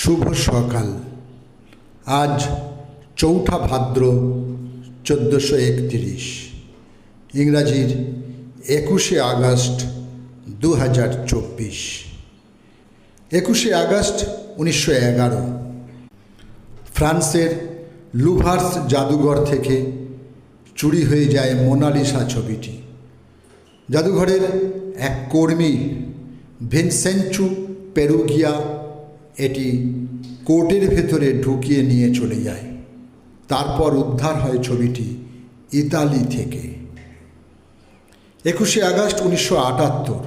শুভ সকাল। আজ চৌঠা ভাদ্র চোদ্দোশো একতিরিশ। ইংরাজির একুশে আগস্ট দু হাজার চব্বিশ। একুশে আগস্ট উনিশশো এগারো। ফ্রান্সের লুভার্স জাদুঘর থেকে চুরি হয়ে যায় মোনালিসা ছবিটি। জাদুঘরের এক কর্মী ভিনসেঞ্চু পেরুগিয়া এটি কোর্টের ভেতরে ঢুকিয়ে নিয়ে চলে যায়। তারপর উদ্ধার হয় ছবিটি ইতালি থেকে। একুশে আগস্ট উনিশশো আটাত্তর,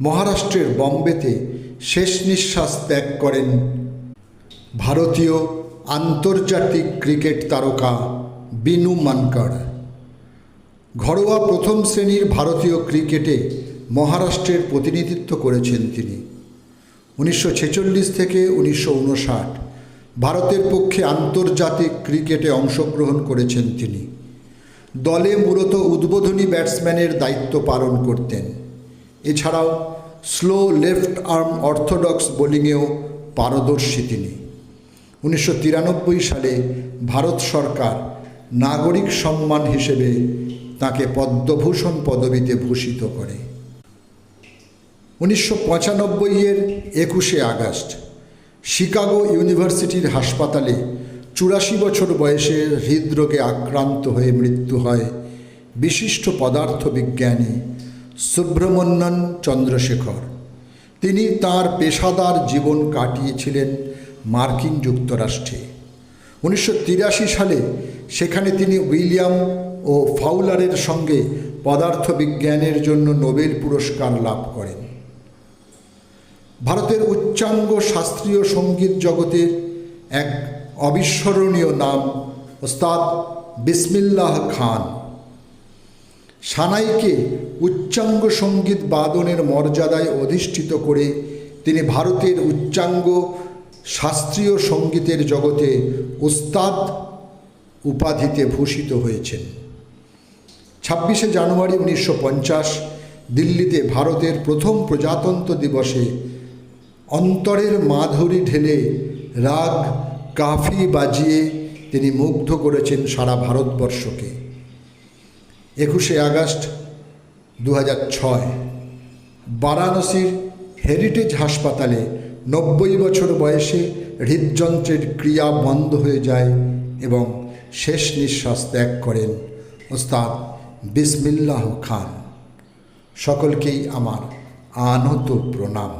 মহারাষ্ট্রের বম্বেতে শেষ নিঃশ্বাস ত্যাগ করেন ভারতীয় আন্তর্জাতিক ক্রিকেট তারকা বিনু মানকড়। ঘরোয়া প্রথম শ্রেণির ভারতীয় ক্রিকেটে মহারাষ্ট্রের প্রতিনিধিত্ব করেছেন তিনি। উনিশশো ছেচল্লিশ থেকে উনিশশো উনষাট, ভারতের পক্ষে আন্তর্জাতিক ক্রিকেটে অংশগ্রহণ করেছেন তিনি। দলে মূলত উদ্বোধনী ব্যাটসম্যানের দায়িত্ব পালন করতেন। এছাড়াও স্লো লেফট আর্ম অর্থোডক্স বোলিংয়েও পারদর্শী তিনি। উনিশশো তিরানব্বই সালে ভারত সরকার নাগরিক সম্মান হিসেবে তাকে পদ্মভূষণ পদবিতে ভূষিত করে। উনিশশো পঁচানব্বইয়ের একুশে আগস্ট, শিকাগো ইউনিভার্সিটির হাসপাতালে চুরাশি বছর বয়সে হৃদরোগে আক্রান্ত হয়ে মৃত্যু হয় বিশিষ্ট পদার্থবিজ্ঞানী সুব্রমণ্যন চন্দ্রশেখর। তিনি তার পেশাদার জীবন কাটিয়েছিলেন মার্কিন যুক্তরাষ্ট্রে। উনিশশো তিরাশি সালে সেখানে তিনি উইলিয়াম ও ফাউলারের সঙ্গে পদার্থবিজ্ঞানের জন্য নোবেল পুরস্কার লাভ করেন। ভারতের উচ্চাঙ্গ শাস্ত্রীয় সংগীত জগতের এক অবিস্মরণীয় নাম ওস্তাদ বিসমিল্লাহ খান। সানাইকে উচ্চাঙ্গ সংগীত বাদনের মর্যাদায় অধিষ্ঠিত করে তিনি ভারতের উচ্চাঙ্গ শাস্ত্রীয় সঙ্গীতের জগতে ওস্তাদ উপাধিতে ভূষিত হয়েছেন। ছাব্বিশে জানুয়ারি উনিশশো পঞ্চাশ দিল্লিতে ভারতের প্রথম প্রজাতন্ত্র দিবসে অন্তরের মাধুরী ঢেলে রাগ, কাফি বাজিয়ে তিনি মুগ্ধ করেছেন সারা ভারতবর্ষকে। একুশে আগস্ট দু ছয়, বারাণসীর হেরিটেজ হাসপাতালে নব্বই বছর বয়সে হৃদযন্ত্রের ক্রিয়া বন্ধ হয়ে যায় এবং শেষ নিঃশ্বাস ত্যাগ করেন ওস্তাদ বিসমিল্লাহ খান। সকলকেই আমার আনত প্রণাম।